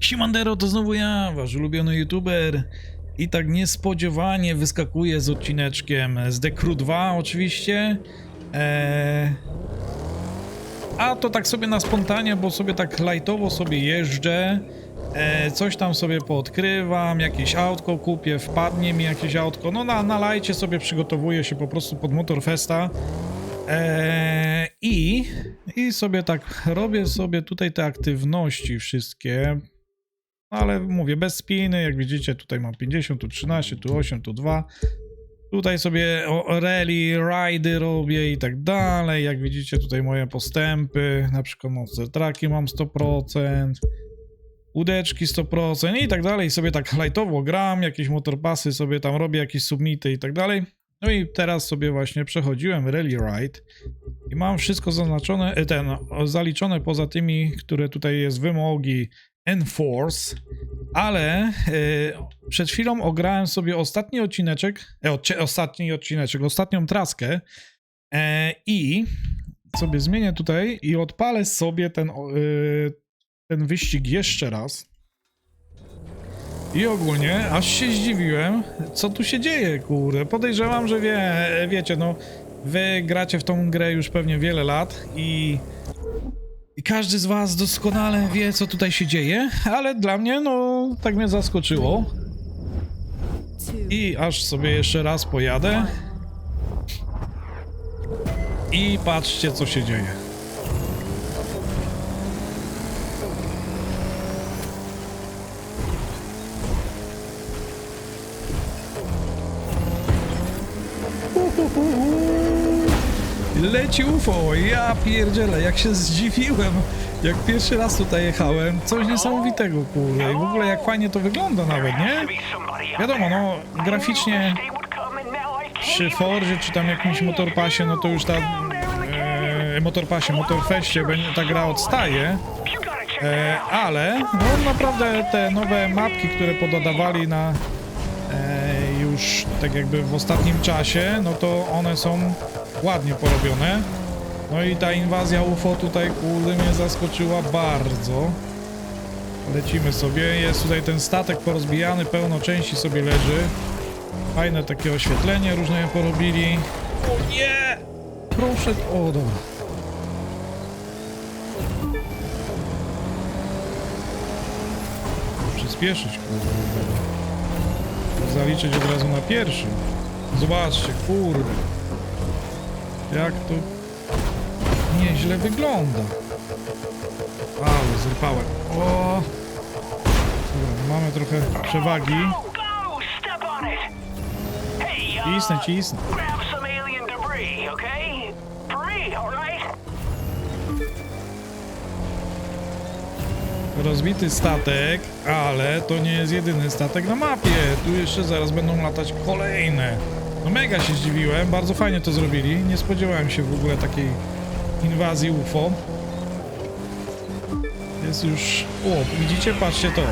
Simandero to znowu ja, wasz ulubiony youtuber. I tak niespodziewanie wyskakuje z odcineczkiem z The Crew 2 oczywiście. Eee... A to tak sobie na spontanie, bo sobie tak lajtowo sobie jeżdżę. E, coś tam sobie poodkrywam, jakieś autko kupię, wpadnie mi jakieś autko. No na, na lajcie sobie przygotowuję się po prostu pod Motorfesta. Eee, i, I sobie tak robię sobie tutaj te aktywności wszystkie. Ale mówię, bez spiny, jak widzicie, tutaj mam 50, tu 13, tu 8, tu 2. Tutaj sobie rally, ridy robię i tak dalej. Jak widzicie, tutaj moje postępy. Na przykład monster traki mam 100%. Łódeczki 100% i tak dalej. Sobie tak lightowo gram, jakieś motorpasy sobie tam robię, jakieś submity i tak dalej. No i teraz sobie właśnie przechodziłem Rally Ride i mam wszystko zaznaczone, e, ten, zaliczone poza tymi, które tutaj jest wymogi Enforce, ale e, przed chwilą ograłem sobie ostatni odcineczek, e, odcie, ostatni odcineczek, ostatnią traskę e, i sobie zmienię tutaj i odpalę sobie ten, e, ten wyścig jeszcze raz. I ogólnie aż się zdziwiłem, co tu się dzieje, kurde. Podejrzewam, że wie, wiecie, no, wy gracie w tą grę już pewnie wiele lat i, i każdy z was doskonale wie, co tutaj się dzieje, ale dla mnie, no, tak mnie zaskoczyło. I aż sobie jeszcze raz pojadę. I patrzcie, co się dzieje. Leci UFO, ja pierdzielę, jak się zdziwiłem, jak pierwszy raz tutaj jechałem, coś niesamowitego, kurde, i w ogóle jak fajnie to wygląda nawet, nie? Wiadomo, no, graficznie przy Forzie, czy tam jakimś Motorpasie, no to już ta, e, Motorpasie, Motorfeście, ta gra odstaje, e, ale, no naprawdę te nowe mapki, które pododawali na e, już tak jakby w ostatnim czasie, no to one są ładnie porobione. No i ta inwazja UFO tutaj kurde mnie zaskoczyła bardzo. Lecimy sobie, jest tutaj ten statek porozbijany, pełno części sobie leży. Fajne takie oświetlenie różne porobili. O nie! Proszę, o dobra. Przyspieszyć kurde. Zaliczyć od razu na pierwszym. Zobaczcie, kurde. Jak to nieźle wygląda. Ale zrypałem. O! Dobra, mamy trochę przewagi. Cisnę, cisnę. Rozbity statek, ale to nie jest jedyny statek na mapie. Tu jeszcze zaraz będą latać kolejne. No mega się zdziwiłem, bardzo fajnie to zrobili. Nie spodziewałem się w ogóle takiej inwazji UFO. Jest już... O, widzicie? Patrzcie to.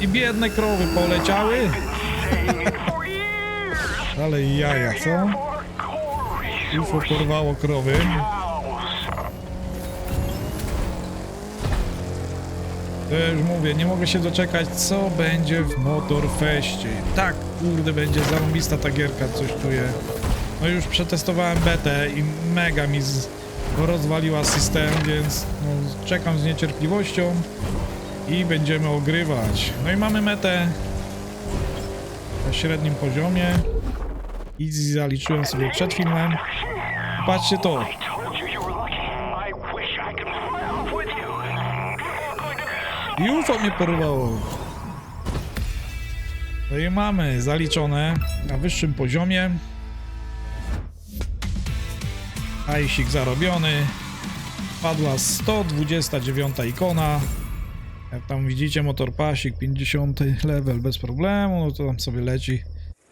I biedne krowy poleciały. Ale jaja, co? UFO porwało krowy. To ja już mówię, nie mogę się doczekać, co będzie w Motorfeście. Tak, kurde, będzie zarąbista ta gierka, coś czuję. No już przetestowałem betę i mega mi z... rozwaliła system, więc no, czekam z niecierpliwością i będziemy ogrywać. No i mamy metę na średnim poziomie. Easy zaliczyłem sobie przed filmem. Patrzcie to. I UFO mnie porwało. No i mamy zaliczone na wyższym poziomie. Hajsik zarobiony. Padła 129 ikona. Jak tam widzicie, motorpasik 50 level bez problemu, no to tam sobie leci.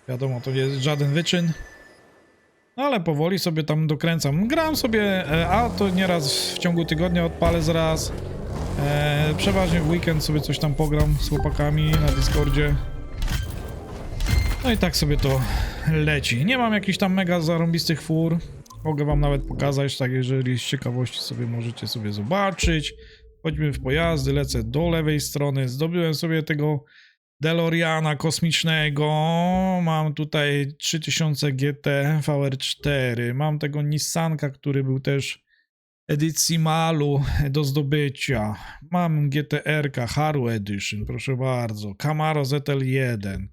Wiadomo, to nie jest żaden wyczyn. No ale powoli sobie tam dokręcam. Gram sobie, e, a to nieraz w ciągu tygodnia odpalę zraz. E, przeważnie w weekend sobie coś tam pogram z chłopakami na Discordzie. No i tak sobie to leci. Nie mam jakichś tam mega zarąbistych fur. Mogę wam nawet pokazać, tak jeżeli z ciekawości sobie możecie sobie zobaczyć. Chodźmy w pojazdy, lecę do lewej strony. Zdobyłem sobie tego DeLoreana kosmicznego. Mam tutaj 3000 GT VR4. Mam tego Nissanka, który był też edycji Malu do zdobycia. Mam GTR-ka Haru Edition, proszę bardzo. Camaro ZL1.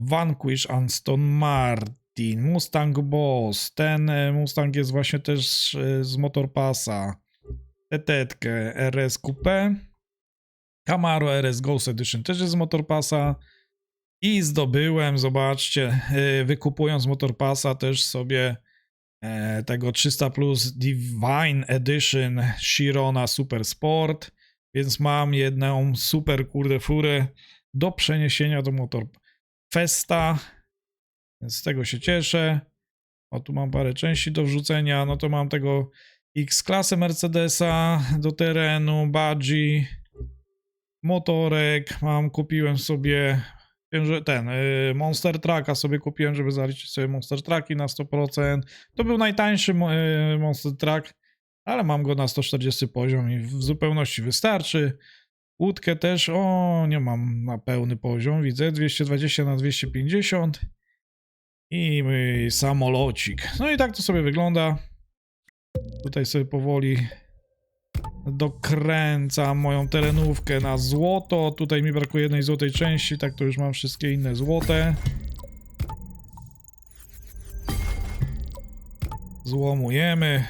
Vanquish Aston Martin, Mustang Boss. Ten e, Mustang jest właśnie też e, z Motorpassa. Etetkę RS Coupe. Camaro RS Ghost Edition też jest z Motorpassa. I zdobyłem, zobaczcie, e, wykupując Motorpassa też sobie tego 300 Plus Divine Edition Chirona Super Sport. Więc mam jedną super kurde furę do przeniesienia do Motorfesta. Więc z tego się cieszę. O, tu mam parę części do wrzucenia. No to mam tego X-klasę Mercedesa do terenu, Badzi, motorek. Mam, kupiłem sobie wiem, że ten y, Monster Trucka sobie kupiłem, żeby zaliczyć sobie Monster Trucki na 100%. To był najtańszy y, Monster Truck, ale mam go na 140 poziom i w zupełności wystarczy. Łódkę też, o, nie mam na pełny poziom, widzę, 220 na 250 i samolocik. No i tak to sobie wygląda. Tutaj sobie powoli dokręcam moją terenówkę na złoto. Tutaj mi brakuje jednej złotej części, tak to już mam wszystkie inne złote. Złomujemy.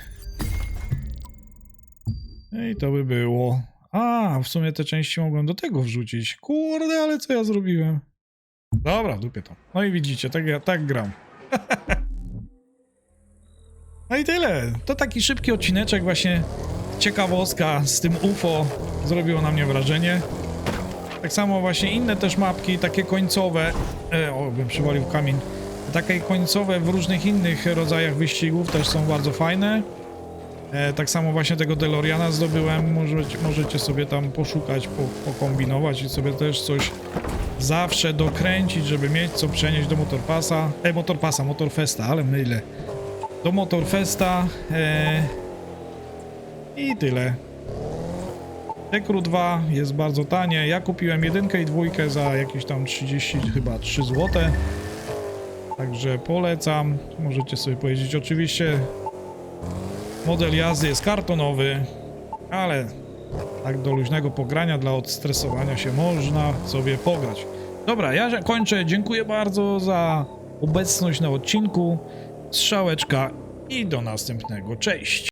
I to by było. A, w sumie te części mogłem do tego wrzucić. Kurde, ale co ja zrobiłem? Dobra, w dupie to. No i widzicie, tak, ja, tak gram. no i tyle. To taki szybki odcineczek właśnie. Ciekawostka z tym UFO zrobiło na mnie wrażenie. Tak samo właśnie inne też mapki, takie końcowe. E, o, bym przywalił kamień. Takie końcowe w różnych innych rodzajach wyścigów też są bardzo fajne. E, tak samo właśnie tego DeLoreana zdobyłem. Możecie, możecie sobie tam poszukać, po, pokombinować i sobie też coś zawsze dokręcić, żeby mieć co przenieść do Motorpassa. E, Motorpassa, Motorfesta, ale mylę. Do Motorfesta. E, I tyle. Ekru 2 jest bardzo tanie. Ja kupiłem jedynkę i dwójkę za jakieś tam 30 chyba 3 złote. Także polecam. Możecie sobie powiedzieć. Oczywiście model jazdy jest kartonowy, ale tak do luźnego pogrania, dla odstresowania się można sobie pograć. Dobra, ja kończę. Dziękuję bardzo za obecność na odcinku. Strzałeczka i do następnego. Cześć!